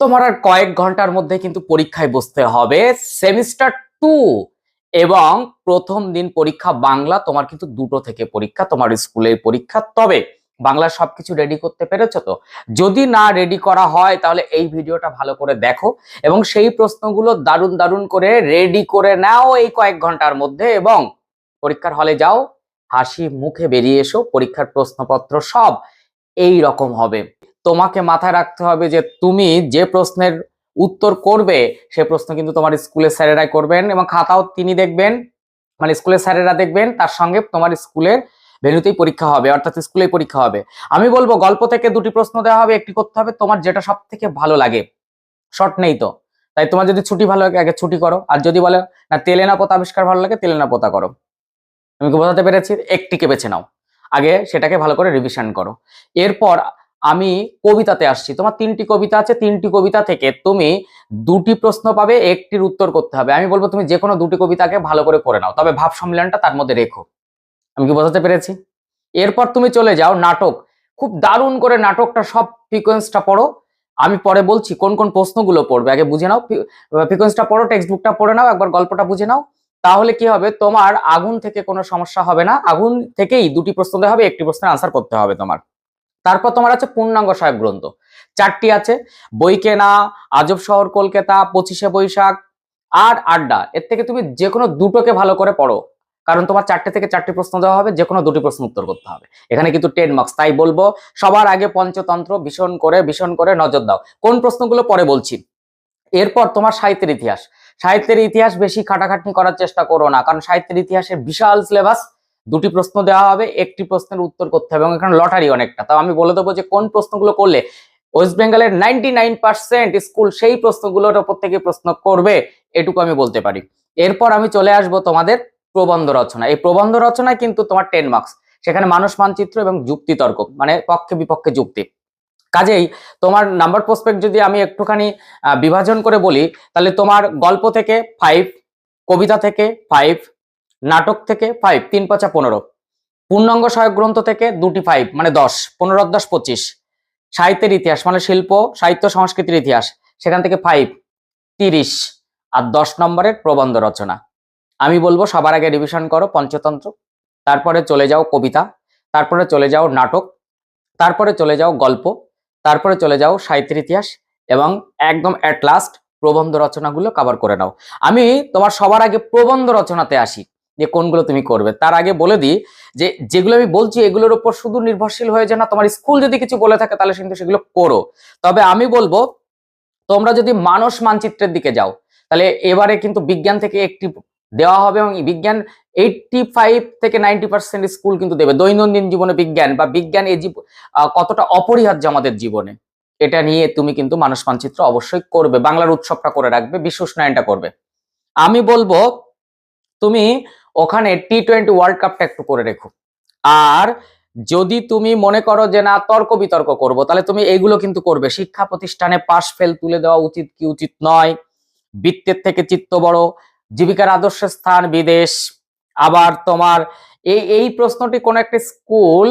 তোমার আর কয়েক ঘণ্টার মধ্যে কিন্তু পরীক্ষায় বসতে হবে। সেমিস্টার টু এবং প্রথম দিন পরীক্ষা বাংলা, তোমার কিন্তু দুটো থেকে পরীক্ষা, তোমার স্কুলের পরীক্ষা তবে বাংলা সবকিছু রেডি করতে পেরেছ তো? যদি না রেডি করা হয়, তাহলে এই ভিডিওটা ভালো করে দেখো এবং সেই প্রশ্নগুলো দারুণ দারুণ করে রেডি করে নাও এই কয়েক ঘণ্টার মধ্যে এবং পরীক্ষার হলে যাও, হাসি মুখে বেরিয়ে এসো, পরীক্ষার প্রশ্নপত্র সব এই রকম হবে। তোমাকে মাথায় রাখতে হবে যে তুমি যে প্রশ্নের উত্তর করবে, সে প্রশ্ন কিন্তু তোমার স্কুলের স্যারেরাই করবেন এবং খাতাও তিনি দেখবেন মানে স্কুলের স্যারেরা দেখবেন, তার সঙ্গে তোমার স্কুলের ভেনুতেই পরীক্ষা হবে, অর্থাৎ স্কুলেই পরীক্ষা হবে। আমি বলব, গল্প থেকে দুটি প্রশ্ন দেওয়া হবে, একটি করতে হবে, তোমার যেটা সব থেকে ভালো লাগে। শর্ট নেই তো। তাই তোমার যদি ছুটি ভালো লাগে, আগে ছুটি করো। আর যদি বলে, না তেলে না পোতা আবিষ্কার ভালো লাগে তেলে না পোতা করো। আমি বোঝাতে পেরেছি? একটিকে বেছে নাও। আগে সেটাকে ভালো করে রিভিশন করো। এরপর আমি কবিতাতে আসছি। তোমার তিনটি কবিতা আছে, তিনটি কবিতা থেকে তুমি দুটি প্রশ্ন পাবে, একটির উত্তর করতে হবে। আমি বলব তুমি যে কোনো দুটি কবিতাকে ভালো করে পড়ে নাও, তবে ভাব সম্মেলনটা তার মধ্যে রেখো। আমি কি বোঝাতে পেরেছি? এরপর তুমি চলে যাও নাটক। খুব দারুণ করে নাটকটা সব ফ্রিকোয়েন্সটা পড়ো। আমি পরে বলছি কোন কোন প্রশ্নগুলো পড়বে। আগে বুঝে নাও সিকোয়েন্সটা পড়ো টেক্সট বুকটা পড়ে নাও, একবার গল্পটা বুঝে নাও। তাহলে কি হবে? তোমার আগুন থেকে কোনো সমস্যা হবে না। আগুন থেকেই দুটি প্রশ্ন হবে, একটি প্রশ্নের আনসার করতে হবে তোমার। তারপর তোমার আছে পূর্ণাঙ্গ সহায়ক গ্রন্থ। চারটি আছে, বই কেনা, আজব শহর, কলকাতা, পঁচিশে বৈশাখ আর আড্ডা। এর থেকে তুমি যে কোনো দুটোকে ভালো করে পড়ো। কারণ তোমার চারটে থেকে চারটি প্রশ্ন দেওয়া হবে যে কোনো দুটি প্রশ্ন উত্তর করতে হবে। এখানে কিন্তু টেন মার্কস তাই বলব সবার আগে পঞ্চতন্ত্র, ভীষণ করে ভীষণ করে নজর দাও। কোন প্রশ্নগুলো পরে বলছি? এরপর তোমার সাহিত্যের ইতিহাস। সাহিত্যের ইতিহাস বেশি খাটাখাটনি করার চেষ্টা করো না, কারণ সাহিত্যের ইতিহাসের বিশাল সিলেবাস দুটি প্রশ্ন দেওয়া হবে, একটি প্রশ্নের উত্তর করতে হবে এবং এখানে লটারি অনেকটা। তাও আমি বলে দেবো যে কোন প্রশ্নগুলো করলে ওয়েস্ট বেঙ্গলের নাইনটি স্কুল সেই প্রশ্নগুলোর ওপর থেকে প্রশ্ন করবে, এটুকু আমি বলতে পারি। এরপর আমি চলে আসব তোমাদের প্রবন্ধ রচনা। এই প্রবন্ধ রচনায় কিন্তু তোমার টেন মার্কস সেখানে মানুষ মানচিত্র এবং যুক্তিতর্ক মানে পক্ষে বিপক্ষে যুক্তি। কাজেই তোমার নাম্বার প্রসপেক্ট যদি আমি একটুখানি বিভাজন করে বলি, তাহলে তোমার গল্প থেকে ফাইভ কবিতা থেকে ফাইভ নাটক থেকে ফাইভ তিন পাঁচা পনেরো। পূর্ণাঙ্গ সহায়ক গ্রন্থ থেকে দুটি ফাইভ মানে দশ, পনেরো দশ পঁচিশ। সাহিত্যের ইতিহাস মানে শিল্প, সাহিত্য, সংস্কৃতির ইতিহাস। সেখান থেকে ফাইভ তিরিশ। আর দশ নম্বরের প্রবন্ধ রচনা। আমি বলব সবার আগে রিভিশন করো, পঞ্চতন্ত্র। তারপরে চলে যাও কবিতা। তারপরে চলে যাও নাটক। তারপরে চলে যাও গল্প। তারপরে চলে যাও সাহিত্যের ইতিহাস। এবং একদম অ্যাট লাস্ট প্রবন্ধ রচনাগুলো কভার করে নাও। আমি তোমার সবার আগে প্রবন্ধ রচনাতে আসি। যে কোনগুলো তুমি করবে। তার আগে বলে দিই যে, যেগুলো আমি বলছি এগুলোর উপর শুধু নির্ভরশীল হয়ে যে না, তোমার স্কুল যদি কিছু বলে থাকে তাহলে কিন্তু সেগুলো করো। তবে আমি বলব, তোমরা যদি মানস মানচিত্রের দিকে যাও, তাহলে এবারে কিন্তু বিজ্ঞান থেকে একটি দেওয়া হবে এবং বিজ্ঞান এইটটি ফাইভ থেকে নাইনটি পার্সেন্ট স্কুল কিন্তু দেবে। দৈনন্দিন জীবনে বিজ্ঞান বা বিজ্ঞান এই কতটা অপরিহার্য আমাদের জীবনে, এটা নিয়ে তুমি কিন্তু মানস মানচিত্র অবশ্যই করবে। বাংলার উৎসবটা করে রাখবে বিশ্ব উষ্ণায়নটা করবে। আমি বলব, তুমি ওখানে টি টোয়েন্টি ওয়ার্ল্ড কাপটা একটু করে রেখো। আর যদি তুমি মনে করো যে না, তর্ক বিতর্ক করব, তাহলে তুমি এইগুলো কিন্তু করবে। শিক্ষা প্রতিষ্ঠানে পাশ ফেল তুলে দেওয়া উচিত কি উচিত নয়। বৃত্তের থেকে চিত্ত বড়, জীবিকার আদর্শ স্থান বিদেশ। আবার তোমার এই এই প্রশ্নটি কোন একটা স্কুল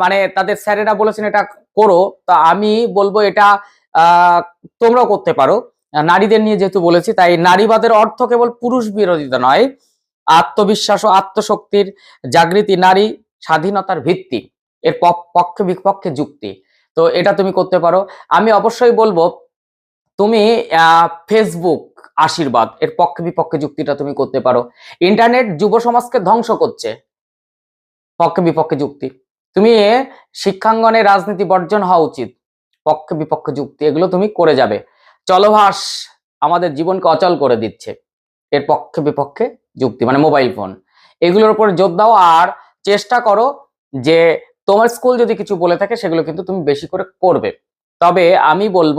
মানে তাদের স্যারেরা বলেছেন এটা করো, তা আমি বলব এটা তোমরাও করতে পারো। নারীদের নিয়ে যেহেতু বলেছি, তাই নারীবাদের অর্থ কেবল পুরুষ বিরোধিতা নয় আত্মবিশ্বাস ও আত্মশক্তির জাগৃতি, নারী স্বাধীনতার ভিত্তি, এর পক- পক্ষে বিপক্ষে যুক্তি। তো এটা তুমি করতে পারো। আমি অবশ্যই বলব, তুমি ফেসবুক আশীর্বাদ, এর পক্ষে বিপক্ষে যুক্তিটা তুমি করতে পারো। ইন্টারনেট যুব সমাজকে ধ্বংস করছে, পক্ষে বিপক্ষে যুক্তি। তুমি শিক্ষাঙ্গনে রাজনীতি বর্জন হওয়া উচিত, পক্ষে বিপক্ষে যুক্তি, এগুলো তুমি করে যাবে। চলভাস আমাদের জীবনকে অচল করে দিচ্ছে, এর পক্ষে বিপক্ষে যুক্তি মানে মোবাইল ফোন এগুলোর উপর জোর দাও আর চেষ্টা করো যে তোমার স্কুল যদি কিছু বলে থাকে সেগুলো কিন্তু তুমি বেশি করে করবে। তবে আমি বলব,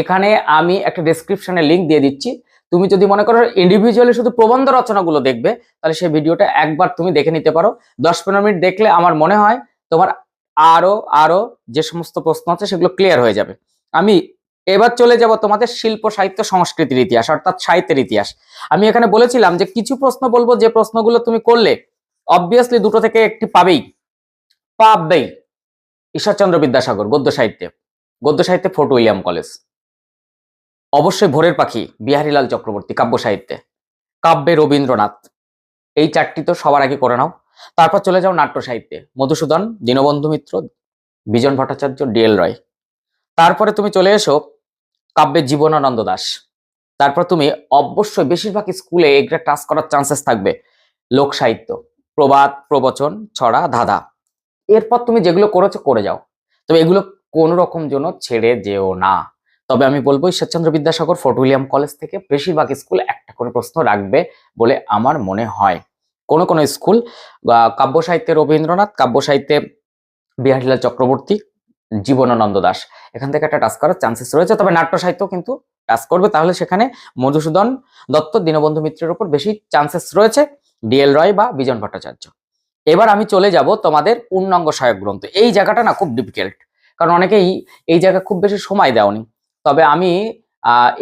এখানে আমি একটা ডেসক্রিপশনে লিংক দিয়ে দিচ্ছি। তুমি যদি মনে করো ইন্ডিভিজুয়ালি শুধু প্রবন্ধ রচনাগুলো দেখবে, তাহলে সেই ভিডিওটা একবার তুমি দেখে নিতে পারো। দশ পনেরো মিনিট দেখলে আমার মনে হয় তোমার আরও আরও যে সমস্ত প্রশ্ন আছে সেগুলো ক্লিয়ার হয়ে যাবে। আমি এবার চলে যাব তোমাদের শিল্প, সাহিত্য, সংস্কৃতির ইতিহাস, অর্থাৎ সাহিত্যের ইতিহাস। আমি এখানে বলেছিলাম যে কিছু প্রশ্ন বলব, যে প্রশ্নগুলো তুমি করলে অবভিয়াসলি দুটো থেকে একটি পাবেই। পাবেই ঈশ্বরচন্দ্র বিদ্যাসাগর, গদ্য সাহিত্যে। গদ্য সাহিত্যে ফোর্ট উইলিয়াম কলেজ। অবশ্যই ভোরের পাখি, বিহারীলাল চক্রবর্তী, কাব্য সাহিত্যে। কাব্যে রবীন্দ্রনাথ। এই চারটি তো সবার আগে করে নাও। তারপর চলে যাও নাট্য সাহিত্যে। মধুসূদন, দীনবন্ধু মিত্র, বিজন ভট্টাচার্য ডিএল রয়। তারপরে তুমি চলে এসো কাব্যে জীবনানন্দ দাস। তারপর তুমি অবশ্যই বেশিরভাগ স্কুলে এগুলো টাচ করার চান্সেস থাকবে। লোক সাহিত্য, প্রবাদ, প্রবচন, ছড়া, ধাঁধা। এরপর তুমি যেগুলো করেছ করে যাও। তবে এগুলো কোনো রকম জন্য ছেড়ে যেও না। তবে আমি বলব Ishwarchandra Vidyasagar Fort William college থেকে বেশিরভাগ স্কুল একটা করে প্রশ্ন রাখবে বলে আমার মনে হয়। কোনো কোনো স্কুল কাব্য সাহিত্যে রবীন্দ্রনাথ, কাব্য সাহিত্যে বিহারীলাল চক্রবর্তী জীবনানন্দ দাস। এখান থেকে একটা টাচ করার চান্সেস রয়েছে, তবে নাট্য সাহিত্য কিন্তু টাচ করবে। তাহলে সেখানে মধুসূদন দত্ত, দীনবন্ধু মিত্রের উপর বেশি চান্সেস রয়েছে, ডিএল রয় বা বিজন ভট্টাচার্য। এবার আমি চলে যাব তোমাদের পূর্ণাঙ্গ সহায়ক গ্রন্থ। এই জায়গাটা না খুব ডিফিকাল্ট কারণ অনেকেই এই জায়গা খুব বেশি সময় দেওনি। তবে আমি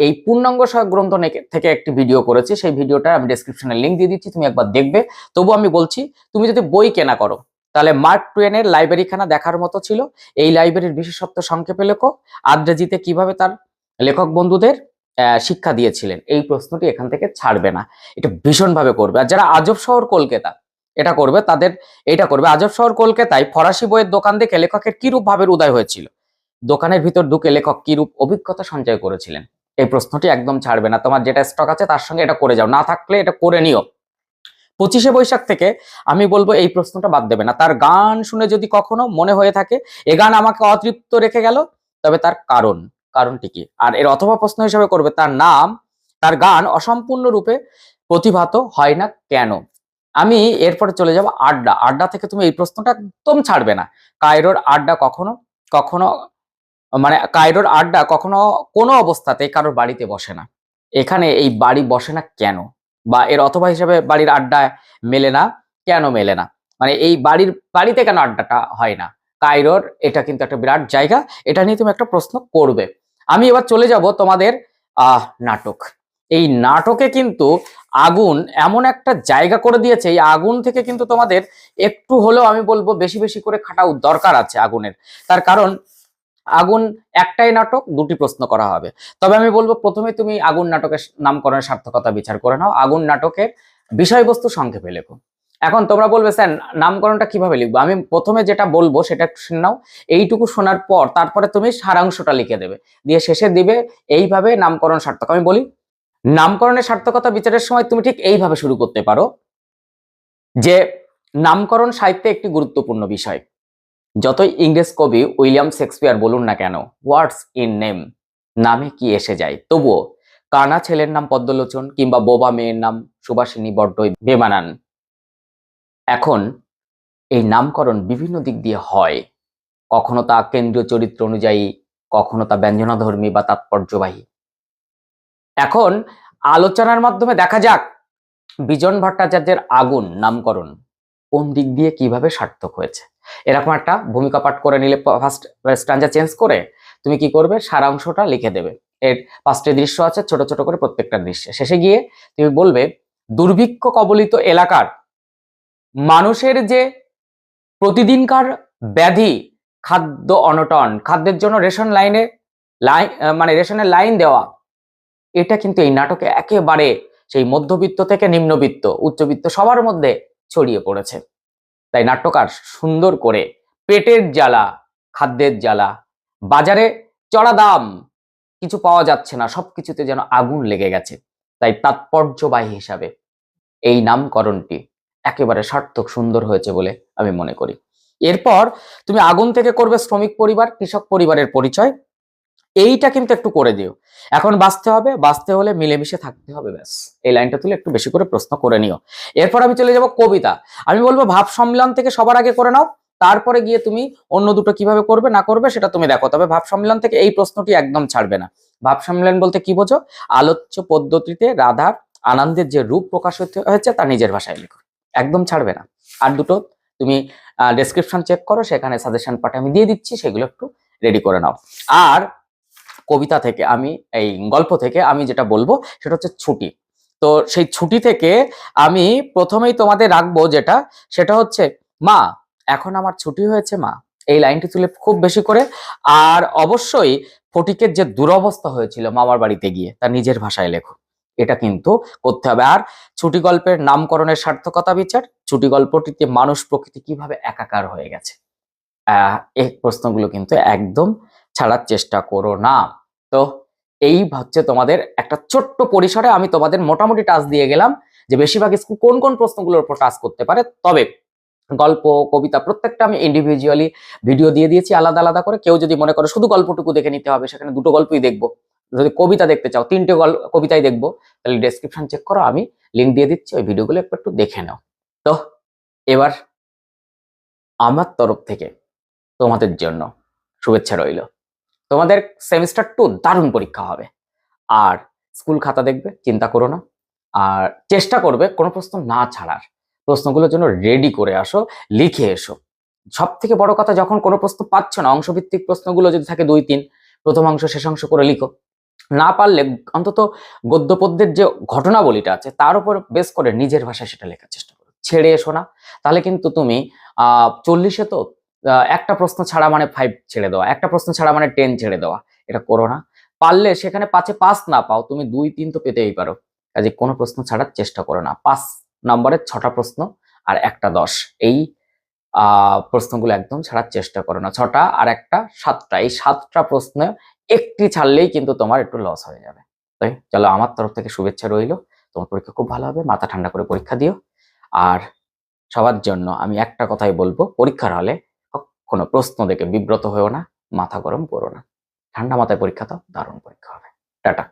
এই পূর্ণাঙ্গ সহায়ক গ্রন্থ থেকে একটি ভিডিও করেছি। সেই ভিডিওটা আমি ডেসক্রিপশনে লিঙ্ক দিয়ে দিচ্ছি, তুমি একবার দেখবে। তবু আমি বলছি, তুমি যদি বই কেনা করো তাহলে মার্ক টুয়েনের লাইব্রেরিখানা দেখার মতো ছিল। এই লাইব্রেরির বিশেষত্ব সংক্ষেপে লেখো। আদ্রাজিতে কীভাবে তার লেখক বন্ধুদের শিক্ষা দিয়েছিলেন? এই প্রশ্নটি এখান থেকে ছাড়বে না। এটা ভীষণভাবে করবে। আর যারা আজব শহর কলকাতা, এটা করবে, তাদের এটা করবে। আজব শহর কলকাতায় ফরাসি বইয়ের দোকান দেখে লেখকের কিরূপ ভাবের উদয় হয়েছিল? দোকানের ভিতর ঢুকে লেখক কিরূপ অভিজ্ঞতা সঞ্চয় করেছিলেন? এই প্রশ্নটি একদম ছাড়বে না। তোমার যেটা স্টক আছে, তার সঙ্গে এটা করে যাও। না থাকলে এটা করে নিও। পঁচিশে বৈশাখ থেকে আমি বলব এই প্রশ্নটা বাদ দেবে না। তার গান শুনে যদি কখনো মনে হয়ে থাকে, এ গান আমাকে অতৃপ্ত রেখে গেল, তবে তার কারণ, কারণটি কি? আর এর অথবা প্রশ্ন হিসেবে করবে, তার নাম, তার গান অসম্পূর্ণ রূপে প্রতিভাত হয় না কেন? আমি এরপরে চলে যাব আড্ডা। আড্ডা থেকে তুমি এই প্রশ্নটা একদম ছাড়বে না। কায়রোর আড্ডা কখনো কখনো মানে কায়রোর আড্ডা কখনো কোনো অবস্থাতে কারোর বাড়িতে বসে না। এখানে এই বাড়ি বসে না কেন? বা এর অথবা হিসাবে বাড়ির আড্ডা মেলে না, কেন মেলে না? মানে এই বাড়ির, বাড়িতে কেন আড্ডাটা হয় না? কায়রোর, এটা কিন্তু একটা বিরাট জায়গা, এটা নিয়ে তুমি একটা প্রশ্ন করবে। আমি এবার চলে যাব তোমাদের, আহ, নাটক। এই নাটকে কিন্তু আগুন এমন একটা জায়গা করে দিয়েছে, এই আগুন থেকে কিন্তু তোমাদের একটু হলেও আমি বলব বেশি বেশি করে খাটা দরকার আছে আগুনের। তার কারণ আগুন একটাই নাটক, দুটি প্রশ্ন করা হবে। তবে আমি বলব, প্রথমে তুমি আগুন নাটকের নামকরণের সার্থকতা বিচার করে নাও। আগুন নাটকের বিষয়বস্তু সংক্ষেপে লেখো। এখন তোমরা বলবে, স্যার, নামকরণটা কীভাবে লিখব? আমি প্রথমে যেটা বলব, সেটা একটু শুনে নাও। এইটুকু শোনার পর তারপরে তুমি সারাংশটা লিখে দেবে। দিয়ে শেষে দিবে, এইভাবে নামকরণ সার্থক। আমি বলি, নামকরণের সার্থকতা বিচারের সময় তুমি ঠিক এইভাবে শুরু করতে পারো যে, নামকরণ সাহিত্যে একটি গুরুত্বপূর্ণ বিষয়। যতই ইংরেজ কবি উইলিয়াম শেক্সপিয়ার বলুন না কেন ওয়ার্ডস ইন নেম? নামে কি এসে যায়? তবুও কানা ছেলের নাম পদ্মলোচন কিংবা বোবা মেয়ের নাম সুবাসিনী বড্ডই বেমানান। এখন এই নামকরণ বিভিন্ন দিক দিয়ে হয়। কখনো তা কেন্দ্রীয় চরিত্র অনুযায়ী, কখনো তা ব্যঞ্জনাধর্মী বা তাৎপর্যবাহী। এখন আলোচনার মাধ্যমে দেখা যাক বিজন ভট্টাচার্যের আগুন নামকরণ কোন দিক দিয়ে কীভাবে সার্থক হয়েছে। এরকম একটা ভূমিকা পাঠ করে নিলে ফার্স্ট স্ট্যান্ডা চেঞ্জ করে তুমি কি করবে? সারা অংশটা লিখে দেবে। এর পাঁচটি দৃশ্য আছে, ছোট ছোট করে প্রত্যেকটা দৃশ্যে। শেষে গিয়ে তুমি বলবে, দুর্ভিক্ষ কবলিত এলাকার মানুষের যে প্রতিদিনকার ব্যাধি, খাদ্য অনটন, খাদ্যের জন্য রেশন লাইনে লাইন মানে রেশনের লাইন দেওয়া, এটা কিন্তু এই নাটকে একেবারে সেই মধ্যবিত্ত থেকে নিম্নবিত্ত, উচ্চবিত্ত সবার মধ্যে ছড়িয়ে পড়েছে। তাই নাট্যকার সুন্দর করে পেটের জ্বালা, খাদ্যের জ্বালা, বাজারে চড়া দাম কিছু পাওয়া যাচ্ছে না, সবকিছুতে যেন আগুন লেগে গেছে। তাই তাৎপর্যবাহী হিসাবে এই নামকরণটি একেবারে সার্থক সুন্দর হয়েছে বলে আমি মনে করি। এরপর তুমি আগুন থেকে করবে শ্রমিক পরিবার, কৃষক পরিবারের পরিচয়। এইটা কিন্তু একটু করে দিও। এখন বাঁচতে হবে, বাঁচতে হলে মিলেমিশে থাকতে হবে ব্যাস। এই লাইনটা তুলে একটু বেশি করে প্রশ্ন করে নিও। এরপর আমি চলে যাব কবিতা। আমি বলব ভাব সম্মেলন থেকে সবার আগে করে নাও, তারপরে গিয়ে তুমি অন্য দুটো কীভাবে করবে, না করবে সেটা তুমি দেখো। তবে ভাব সম্মেলন থেকে এই প্রশ্নটি একদম ছাড়বে না। ভাব সম্মেলন বলতে কি বোঝো? আলোচ্য পদ্ধতিতে রাধার আনন্দের যে রূপ প্রকাশ হয়েছে, তা নিজের ভাষায় লেখো। একদম ছাড়বে না। আর দুটো তুমি ডেসক্রিপশন চেক করো, সেখানে সাজেশন পার্ট আমি দিয়ে দিচ্ছি, সেগুলো একটু রেডি করে নাও। আর কবিতা থেকে আমি, এই গল্প থেকে আমি যেটা বলব সেটা হচ্ছে ছুটি। তো সেই ছুটি থেকে আমি প্রথমেই তোমাদের রাখব যেটা, সেটা হচ্ছে, মা, এখন আমার ছুটি হয়েছে মা। এই লাইনটি তুলে খুব বেশি করে। আর অবশ্যই ফটিকের যে দুরবস্থা হয়েছিল মামার বাড়িতে গিয়ে, তা নিজের ভাষায় লেখো। এটা কিন্তু করতে হবে। আর ছুটি গল্পের নামকরণের সার্থকতা বিচার, ছুটি গল্পটিতে মানুষ প্রকৃতি কীভাবে একাকার হয়ে গেছে এই প্রশ্নগুলো কিন্তু একদম ছাড়ার চেষ্টা করো না। তো এই হচ্ছে তোমাদের একটা ছোট্ট পরিসরে আমি তোমাদের মোটামুটি টাচ দিয়ে গেলাম যে বেশিরভাগ স্কুল কোন কোন প্রশ্নগুলোর উপর টাচ করতে পারে। তবে গল্প, কবিতা প্রত্যেকটা আমি ইন্ডিভিজুয়ালি ভিডিও দিয়ে দিয়েছি আলাদা আলাদা করে। কেউ যদি মনে করো শুধু গল্পটুকু দেখে নিতে হবে, সেখানে দুটো গল্পই দেখব। যদি কবিতা দেখতে চাও, তিনটে গল্প কবিতাই দেখব, তাহলে ডেসক্রিপশন চেক করো, আমি লিঙ্ক দিয়ে দিচ্ছি, ওই ভিডিওগুলো একটু একটু দেখে নাও। তো এবার আমার তরফ থেকে তোমাদের জন্য শুভেচ্ছা রইল। তোমাদের সেমিস্টার টু দারুণ পরীক্ষা হবে। আর স্কুল খাতা দেখবে, চিন্তা করো না। আর চেষ্টা করবে কোনো প্রশ্ন না ছাড়ার। প্রশ্নগুলোর জন্য রেডি করে আসো, লিখে এসো। সব থেকে বড় কথা, যখন কোনো প্রশ্ন পাচ্ছ না, অংশভিত্তিক প্রশ্নগুলো যদি থাকে দুই, তিন, প্রথম অংশ, শেষ অংশ করে লিখো। না পারলে অন্তত গদ্য পদ্যের যে ঘটনাবলীটা আছে, তার উপর বেস করে নিজের ভাষায় সেটা লেখার চেষ্টা করো। ছেড়ে এসো না। তাহলে কিন্তু তুমি, আহ, চল্লিশে তো একটা প্রশ্ন ছাড়া মানে ফাইভ ছেড়ে দেওয়া, একটা প্রশ্ন ছাড়া মানে টেন ছেড়ে দেওয়া, এটা করো না। পারলে সেখানে পাঁচে পাস না পাও, তুমি দুই, তিন তো পেতেই পারো। কাজে কোনো প্রশ্ন ছাড়ার চেষ্টা করো না। পাঁচ নম্বরের ছটা প্রশ্ন আর একটা দশ, এই প্রশ্নগুলো একদম ছাড়ার চেষ্টা করো না। ছটা আর একটা সাতটা, এই সাতটা প্রশ্ন একটি ছাড়লেই কিন্তু তোমার একটু লস হয়ে যাবে। তাই চলো আমার তরফ থেকে শুভেচ্ছা রইল। তোমার পরীক্ষা খুব ভালো হবে, মাথা ঠান্ডা করে পরীক্ষা দিও। আর সবার জন্য আমি একটা কথাই বলব, পরীক্ষার হলে কোনো প্রশ্ন দেখে বিব্রত হয়েও না, মাথা গরম করো না। ঠান্ডা মাথায় পরীক্ষা দাও, দারুণ পরীক্ষা হবে। টাটা।